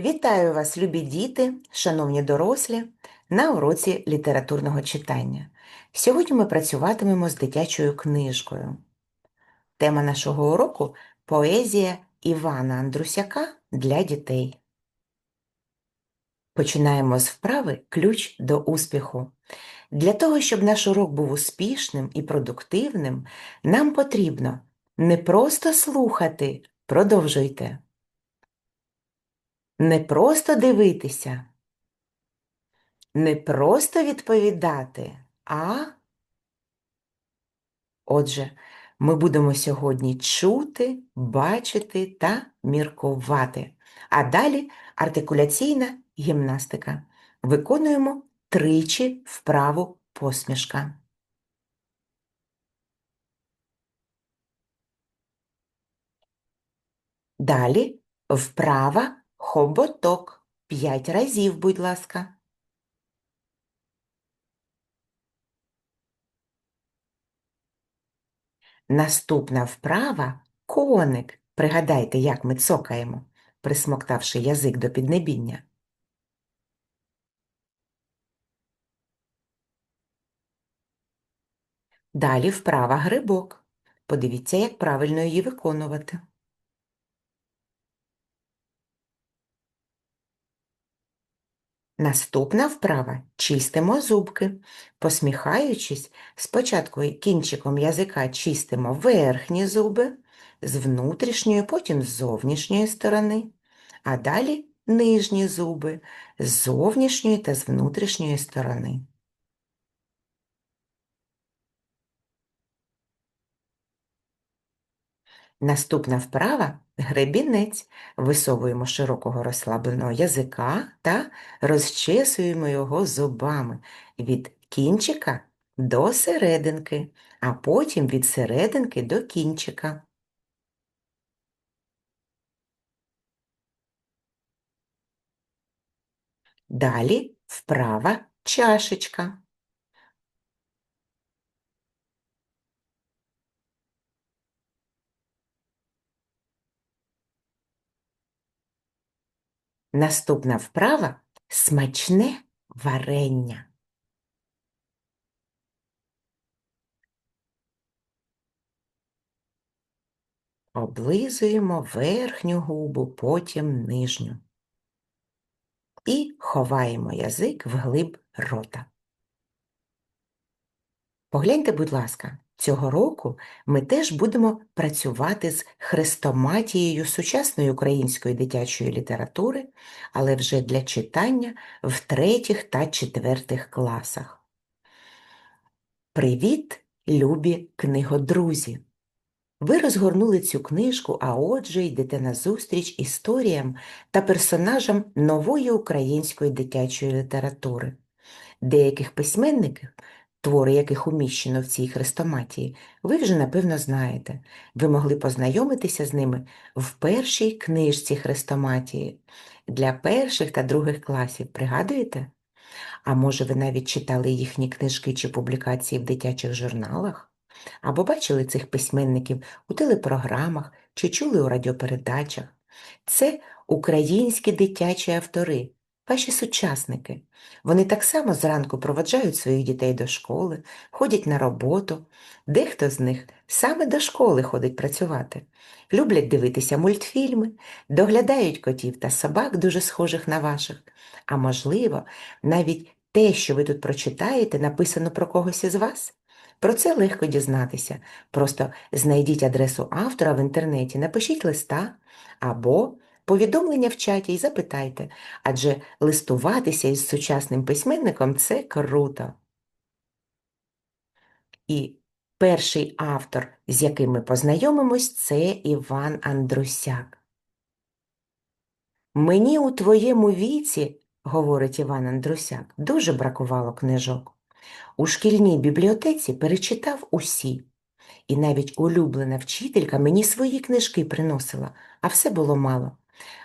Вітаю вас, любі діти, шановні дорослі, на уроці літературного читання. Сьогодні ми працюватимемо з дитячою книжкою. Тема нашого уроку поезія Івана Андрусяка для дітей. Починаємо з вправи Ключ до успіху. Для того, щоб наш урок був успішним і продуктивним, нам потрібно не просто слухати, продовжуйте. Не просто дивитися, не просто відповідати, а отже, ми будемо сьогодні чути, бачити та міркувати. А далі артикуляційна гімнастика. Виконуємо тричі вправу посмішка. Далі вправа хоботок. П'ять разів, будь ласка. Наступна вправа коник. Пригадайте, як ми цокаємо, присмоктавши язик до піднебіння. Далі вправа грибок. Подивіться, як правильно її виконувати. Наступна вправа чистимо зубки. Посміхаючись, спочатку кінчиком язика чистимо верхні зуби з внутрішньої, потім з зовнішньої сторони, а далі нижні зуби з зовнішньої та з внутрішньої сторони. Наступна вправа гребінець. Висовуємо широкого розслабленого язика та розчесуємо його зубами від кінчика до серединки, а потім від серединки до кінчика. Далі вправа чашечка. Наступна вправа смачне варення. Облизуємо верхню губу, потім нижню. І ховаємо язик вглиб рота. Погляньте, будь ласка, Цього року ми теж будемо працювати з хрестоматією сучасної української дитячої літератури, але вже для читання в третіх та четвертих класах. Привіт, любі книгодрузі! Ви розгорнули цю книжку, а отже йдете назустріч історіям та персонажам нової української дитячої літератури. Деяких письменників твори яких уміщено в цій хрестоматії, ви вже, напевно, знаєте. Ви могли познайомитися з ними в першій книжці хрестоматії для перших та других класів, пригадуєте? А може, ви навіть читали їхні книжки чи публікації в дитячих журналах? Або бачили цих письменників у телепрограмах чи чули у радіопередачах? Це українські дитячі автори, ваші сучасники. Вони так само зранку проводжають своїх дітей до школи, ходять на роботу. Дехто з них саме до школи ходить працювати, люблять дивитися мультфільми, доглядають котів та собак, дуже схожих на ваших. А можливо, навіть те, що ви тут прочитаєте, написано про когось із вас. Про це легко дізнатися. Просто знайдіть адресу автора в інтернеті, напишіть листа або повідомлення в чаті і запитайте, адже листуватися із сучасним письменником це круто. І перший автор, з яким ми познайомимось, це Іван Андрусяк. Мені у твоєму віці, говорить Іван Андрусяк, дуже бракувало книжок. У шкільній бібліотеці перечитав усі. І навіть улюблена вчителька мені свої книжки приносила, а все було мало.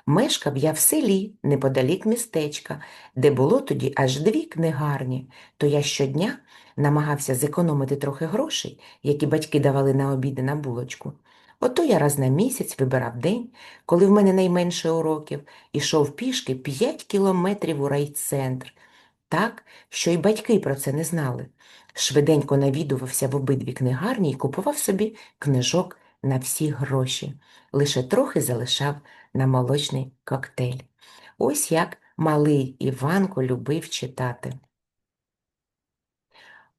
Мешкав я в селі, неподалік містечка, де було тоді аж дві книгарні, то я щодня намагався зекономити трохи грошей, які батьки давали на обіди на булочку. Ото я раз на місяць вибирав день, коли в мене найменше уроків, ішов пішки 5 кілометрів у райцентр, так, що й батьки про це не знали. Швиденько навідувався в обидві книгарні і купував собі книжок на всі гроші. Лише трохи залишав на молочний коктейль. Ось як малий Іванко любив читати.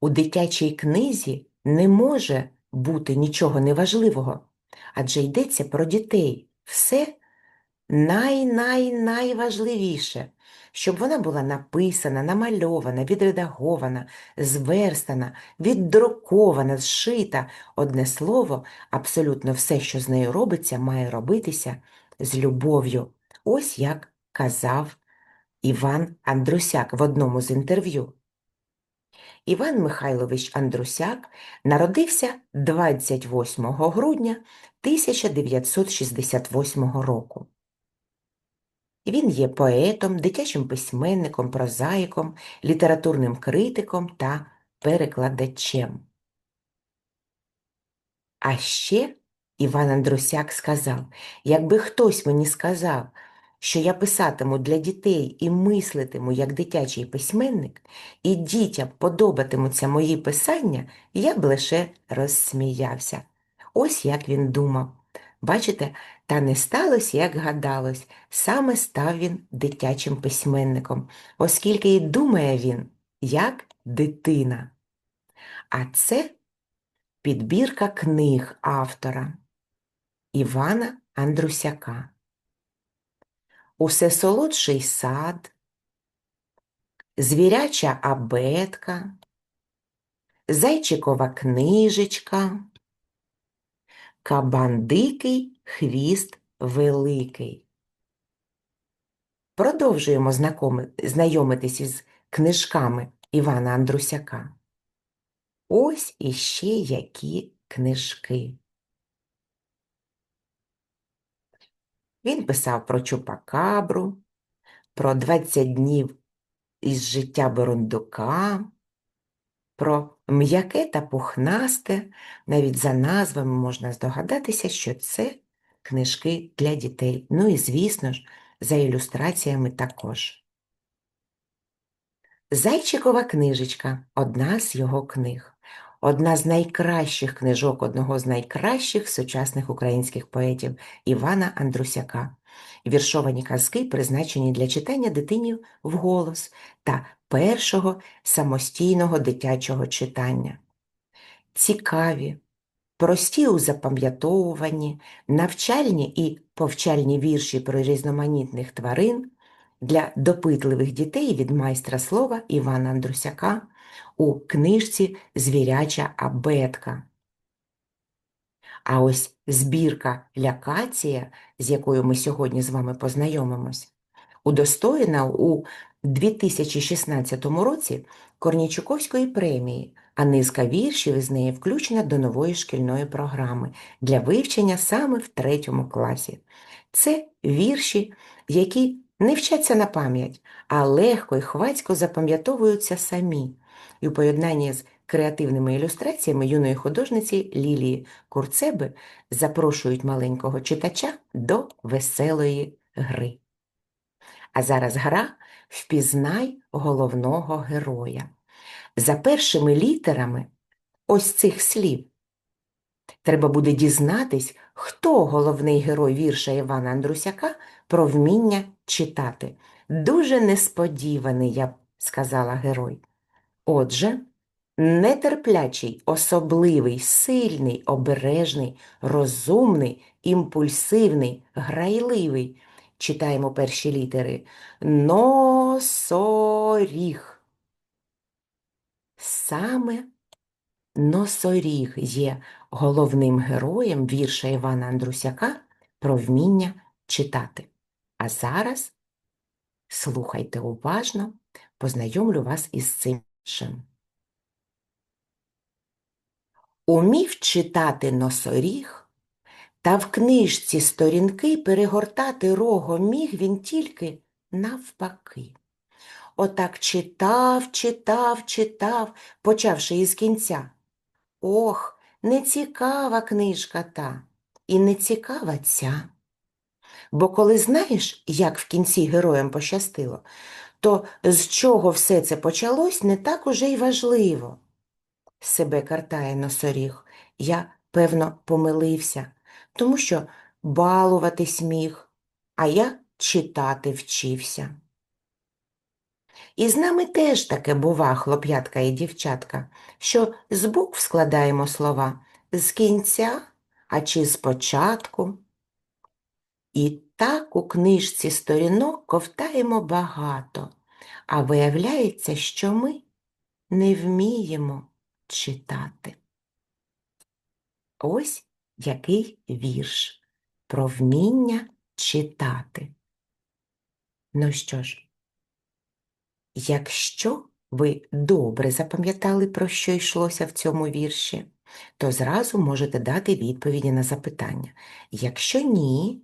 У дитячій книзі не може бути нічого неважливого, адже йдеться про дітей. Все най-най-найважливіше, щоб вона була написана, намальована, відредагована, зверстана, віддрукована, зшита. Одне слово, абсолютно все, що з нею робиться, має робитися з любов'ю. Ось як казав Іван Андрусяк в одному з інтерв'ю. Іван Михайлович Андрусяк народився 28 грудня 1968 року. Він є поетом, дитячим письменником, прозаїком, літературним критиком та перекладачем. А ще Іван Андрусяк сказав, якби хтось мені сказав, що я писатиму для дітей і мислитиму як дитячий письменник, і дітям подобатимуться мої писання, я б лише розсміявся. Ось як він думав. Бачите, та не сталося, як гадалось, саме став він дитячим письменником, оскільки і думає він, як дитина. А це підбірка книг автора Івана Андрусяка. Усе солодший сад, звіряча абетка, зайчикова книжечка, кабан дикий, хвіст великий. Продовжуємо знайомитись із книжками Івана Андрусяка. Ось іще які книжки. Він писав про Чупакабру, про 20 днів із життя Бурундука, про м'яке та пухнасте. Навіть за назвами можна здогадатися, що це книжки для дітей. Ну і, звісно ж, за ілюстраціями також. Зайчикова книжечка одна з його книг. Одна з найкращих книжок одного з найкращих сучасних українських поетів Івана Андрусяка. Віршовані казки призначені для читання дитині вголос та першого самостійного дитячого читання. Цікаві, прості у запам'ятовуванні, навчальні і повчальні вірші про різноманітних тварин для допитливих дітей від майстра слова Івана Андрусяка у книжці Звіряча абетка. А ось збірка Лякація, з якою ми сьогодні з вами познайомимось, удостоєна у 2016 році Корнійчуковської премії, а низка віршів із неї включена до нової шкільної програми для вивчення саме в третьому класі. Це вірші, які не вчаться на пам'ять, а легко і хвацько запам'ятовуються самі. І у поєднанні з креативними ілюстраціями юної художниці Лілії Курцеби запрошують маленького читача до веселої гри. А зараз гра Впізнай головного героя. За першими літерами ось цих слів треба буде дізнатись, хто головний герой вірша Івана Андрусяка про вміння читати. Дуже несподіваний, я б сказала герой. Отже, нетерплячий, особливий, сильний, обережний, розумний, імпульсивний, грайливий. Читаємо перші літери. Носоріг. Саме Носоріг є головним героєм вірша Івана Андрусяка про вміння читати. А зараз слухайте уважно, познайомлю вас із цим віршем. Умів читати носоріг, та в книжці сторінки перегортати рогом міг він тільки навпаки. Отак читав, читав, читав, почавши із кінця. Ох, нецікава книжка та. і не цікава ця. Бо коли знаєш, як в кінці героям пощастило, то з чого все це почалось, не так уже й важливо. Себе картає носоріг. Я, певно, помилився, тому що балуватись міг, а я читати вчився. І з нами теж таке бува, хлоп'ятка і дівчатка, що з букв складаємо слова з кінця, а чи спочатку. І так у книжці сторінок ковтаємо багато, а виявляється, що ми не вміємо читати. Ось який вірш про вміння читати. Ну що ж, якщо ви добре запам'ятали, про що йшлося в цьому вірші, то зразу можете дати відповіді на запитання. Якщо ні,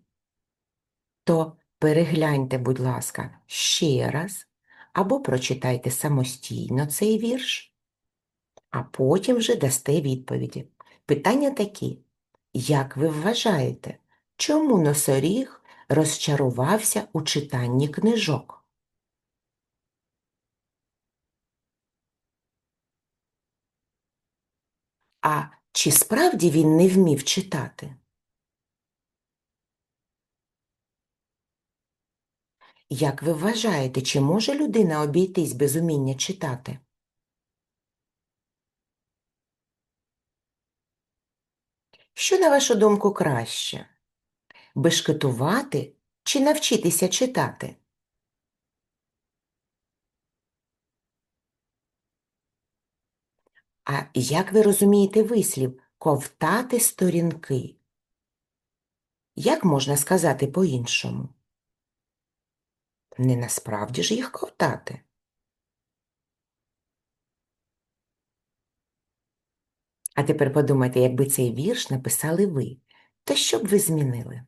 то перегляньте, будь ласка, ще раз або прочитайте самостійно цей вірш, а потім вже дасте відповіді. Питання такі. Як ви вважаєте, чому носоріг розчарувався у читанні книжок? А чи справді він не вмів читати? Як ви вважаєте, чи може людина обійтись без уміння читати? Що, на вашу думку, краще? Бешкетувати чи навчитися читати? А як ви розумієте вислів ковтати сторінки? Як можна сказати по-іншому? Не насправді ж їх ковтати. А тепер подумайте, якби цей вірш написали ви, то що б ви змінили?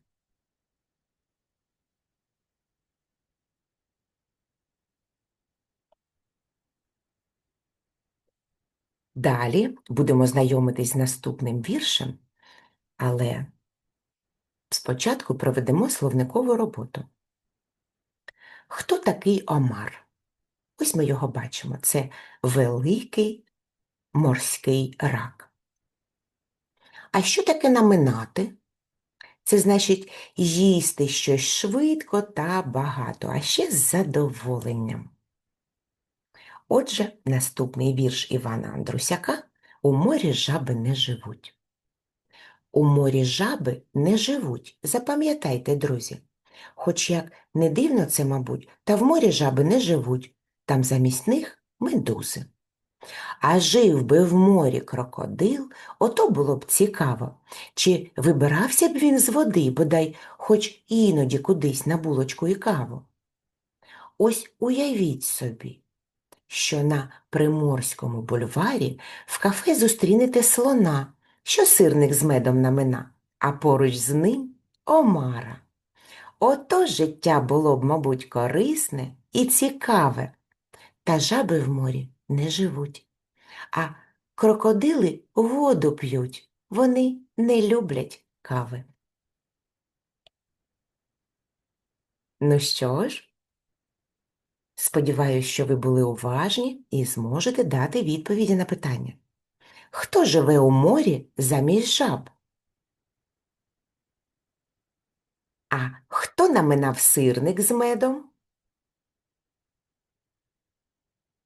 Далі будемо знайомитись з наступним віршем, але спочатку проведемо словникову роботу. Хто такий омар? Ось ми його бачимо. Це великий морський рак. А що таке наминати? Це значить їсти щось швидко та багато, а ще з задоволенням. Отже, наступний вірш Івана Андрусяка У морі жаби не живуть. У морі жаби не живуть, запам'ятайте, друзі. Хоч як не дивно це, мабуть, та в морі жаби не живуть, там замість них медузи. А жив би в морі крокодил, ото було б цікаво, чи вибирався б він з води, бодай хоч іноді кудись на булочку і каву. Ось уявіть собі, що на Приморському бульварі в кафе зустрінете слона, що сирник з медом намина, а поруч з ним омара. Ото життя було б, мабуть, корисне і цікаве, та жаби в морі не живуть. А крокодили воду п'ють, вони не люблять кави. Ну що ж, сподіваюся, що ви були уважні і зможете дати відповіді на питання. Хто живе у морі замість жаб? А хто наминав сирник з медом?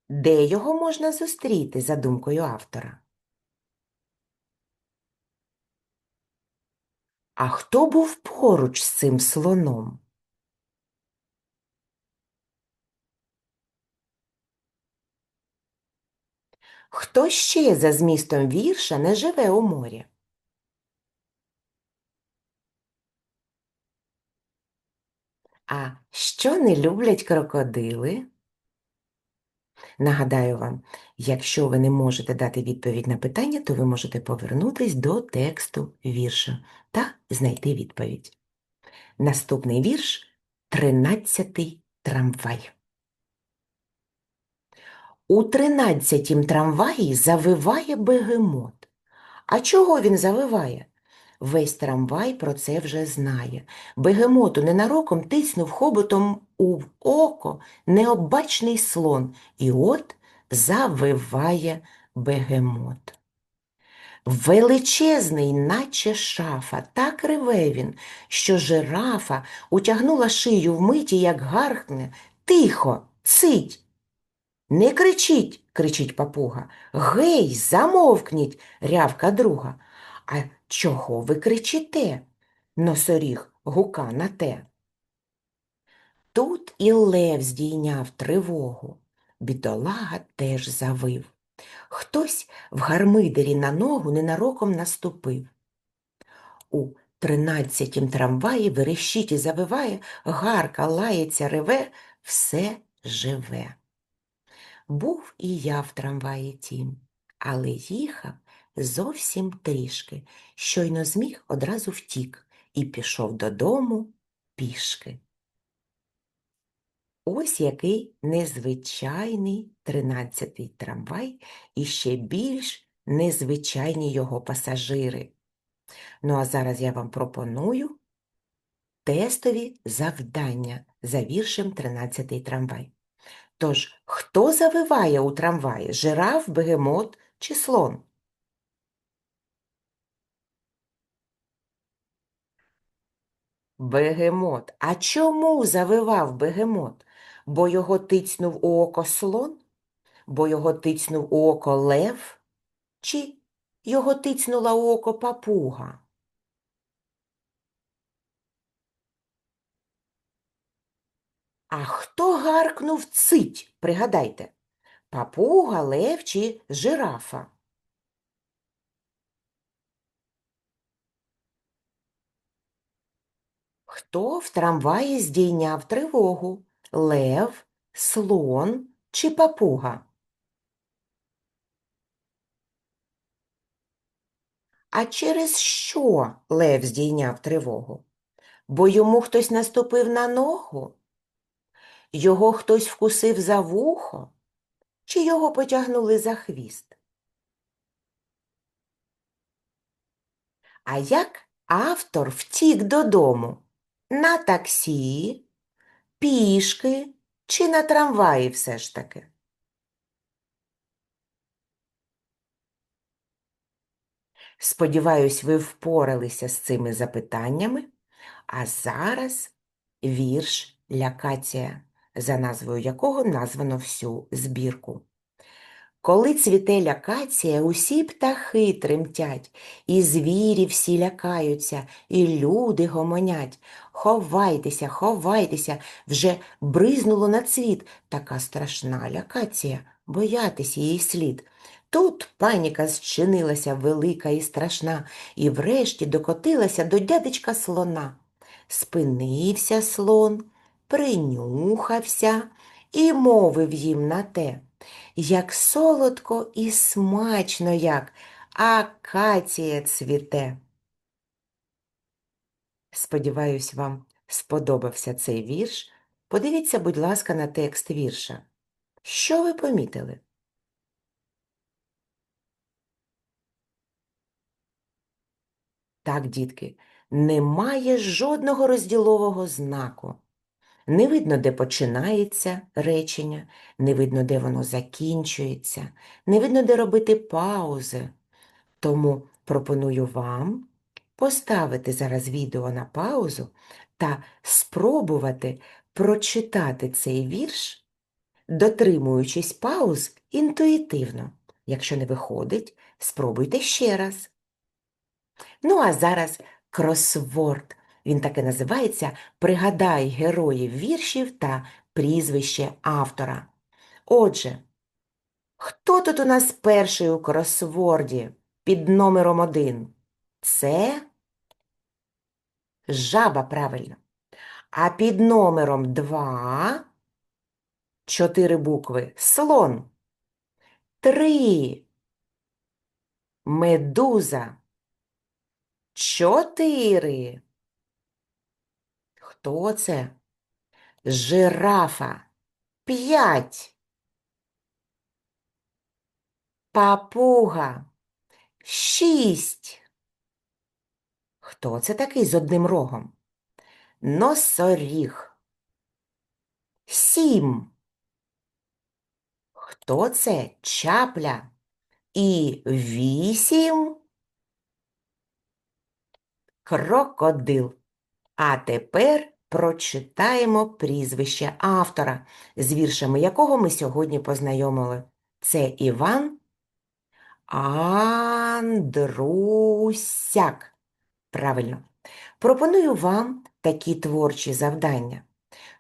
Де його можна зустріти, за думкою автора? А хто був поруч з цим слоном? Хто ще за змістом вірша не живе у морі? А що не люблять крокодили? Нагадаю вам, якщо ви не можете дати відповідь на питання, то ви можете повернутись до тексту вірша та знайти відповідь. Наступний вірш тринадцятий трамвай. У тринадцятім трамваї завиває бегемот. А чого він завиває? Весь трамвай про це вже знає. Бегемоту ненароком тиснув хоботом у око необачний слон, і от завиває бегемот. Величезний, наче шафа, так реве він, що жирафа утягнула шию вмиті, як гаркне. Тихо, цить. Не кричіть, кричить папуга. Гей, замовкніть, рявка друга. А чого ви кричите? Носоріг гука на те. Тут і лев здійняв тривогу. Бідолага теж завив. Хтось в гармидері на ногу ненароком наступив. У тринадцятім трамваї верещить і завиває, гарка, лається, реве, все живе. Був і я в трамваї тім, але їхав зовсім трішки. Щойно зміг, одразу втік і пішов додому пішки. Ось який незвичайний тринадцятий трамвай і ще більш незвичайні його пасажири. Ну а зараз я вам пропоную тестові завдання за віршем тринадцятий трамвай. Тож, хто завиває у трамваї? Жираф, бегемот чи слон? Бегемот. А чому завивав бегемот? Бо його тицьнув у око слон? Бо його тицьнув у око лев? Чи його тицьнула у око папуга? А хто гаркнув цить? Пригадайте, папуга, лев чи жирафа? Хто в трамваї здійняв тривогу? Лев, слон чи папуга? А через що лев здійняв тривогу? Бо йому хтось наступив на ногу? Його хтось вкусив за вухо? Чи його потягнули за хвіст? А як автор втік додому? На таксі, пішки чи на трамваї все ж таки? Сподіваюсь, ви впоралися з цими запитаннями, а зараз вірш Лякація, за назвою якого названо всю збірку. Коли цвіте лякація, усі птахи тремтять, і звірі всі лякаються, і люди гомонять. Ховайтеся, ховайтеся, вже бризнуло на цвіт така страшна лякація, боятися її слід. Тут паніка зчинилася велика і страшна, і врешті докотилася до дядечка слона. Спинився слон, принюхався і мовив їм на те. Як солодко і смачно як акація цвіте. Сподіваюсь, вам сподобався цей вірш. Подивіться, будь ласка, на текст вірша. Що ви помітили? Так, дітки, немає жодного розділового знаку. Не видно, де починається речення, не видно, де воно закінчується, не видно, де робити паузи. Тому пропоную вам поставити зараз відео на паузу та спробувати прочитати цей вірш, дотримуючись пауз інтуїтивно. Якщо не виходить, спробуйте ще раз. Ну, а зараз кросворд. Він таки називається Пригадай героїв віршів та прізвище автора. Отже, хто тут у нас перший у кросворді під номером один? Це жаба правильно. А під номером два чотири букви слон. Три. Медуза. Чотири. Хто це? Жирафа. П'ять. Папуга. Шість. Хто це такий з одним рогом? Носоріг. Сім. Хто це? Чапля. І вісім. Крокодил. А тепер прочитаємо прізвище автора, з віршами якого ми сьогодні познайомили. Це Іван Андрусяк. Правильно. Пропоную вам такі творчі завдання.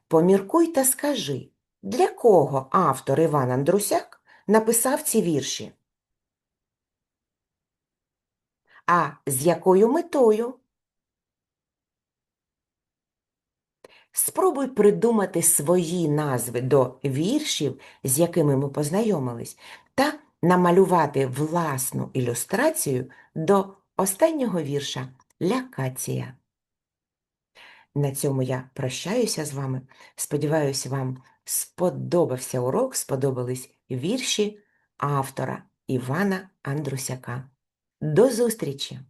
Поміркуй та скажи, для кого автор Іван Андрусяк написав ці вірші? А з якою метою? Спробуй придумати свої назви до віршів, з якими ми познайомились, та намалювати власну ілюстрацію до останнього вірша Лякація. На цьому я прощаюся з вами. Сподіваюсь, вам сподобався урок, сподобались вірші автора Івана Андрусяка. До зустрічі!